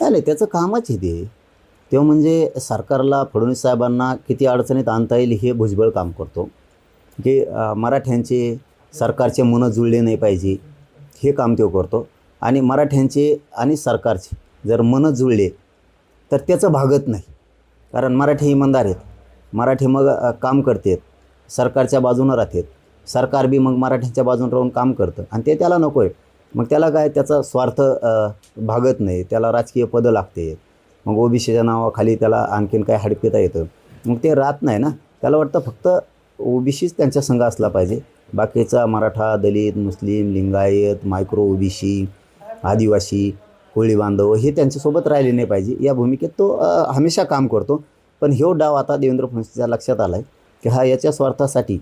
नाही त्याचं कामच आहे ते. तेव्हा म्हणजे सरकारला फडणवीस साहेबांना किती अडचणीत आणता येईल हे भुजबळ काम करतो. की मराठ्यांचे सरकारचे मनं जुळले नाही पाहिजे हे काम तो करतो. आणि मराठ्यांचे आणि सरकारचे जर मनं जुळले तर त्याचं भागत नाही. कारण मराठी इमानदार आहेत. मराठी मग काम करतात. सरकारच्या बाजूनं राहतात. सरकार बी मग मराठ्यांच्या बाजून राहून काम करतं. आणि ते त्याला नको आहे. मग त्याला काय त्याचा स्वार्थ भागत नाही. त्याला राजकीय पदं लागते. मग ओबीसीच्या नावाखाली त्याला आणखीन काय हडपिता येतं. मग ते राहत नाही ना. त्याला वाटतं फक्त ओबीसीच त्यांच्या संघ असला पाहिजे. बाकीचा मराठा दलित मुस्लिम लिंगायत मायक्रो ओबीसी आदिवासी कोळी बांधव हे त्यांच्यासोबत राहिले नाही पाहिजे. या भूमिकेत तो हमेशा काम करतो. पण ह्यो डाव आता देवेंद्र फडणवीसच्या लक्षात आला आहे की हा याच्या स्वार्थासाठी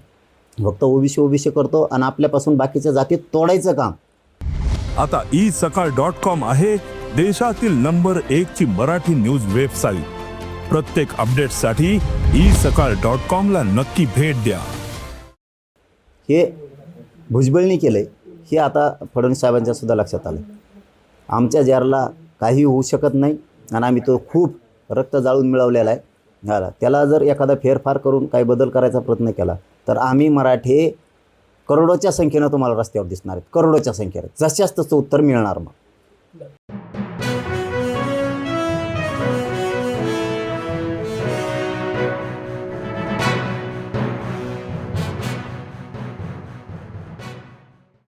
फक्त ओबीसी ओबीसी करतो आणि आपल्यापासून बाकीच्या जातीत तोडायचं काम. आता ई सकाळ डॉट कॉम आहे देशातील नंबर एक ची मराठी न्यूज वेबसाईट. प्रत्येक अपडेटसाठी ई सकाळ डॉट कॉमला नक्की भेट द्या. हे भुजबळनी केलं आहे हे आता फडणवीस साहेबांच्या सुद्धा लक्षात आलं आमच्या जारला काही होऊ शकत नाही आणि आम्ही तो खूप रक्त जाळून मिळवलेला आहे. त्याला जर एखादा फेरफार करून काही बदल करायचा प्रयत्न केला तर आम्ही मराठे करोडोच्या संख्येनं तुम्हाला रस्त्यावर दिसणार आहेत. करोडोच्या संख्येनं. जशाच तसं उत्तर मिळणार मग.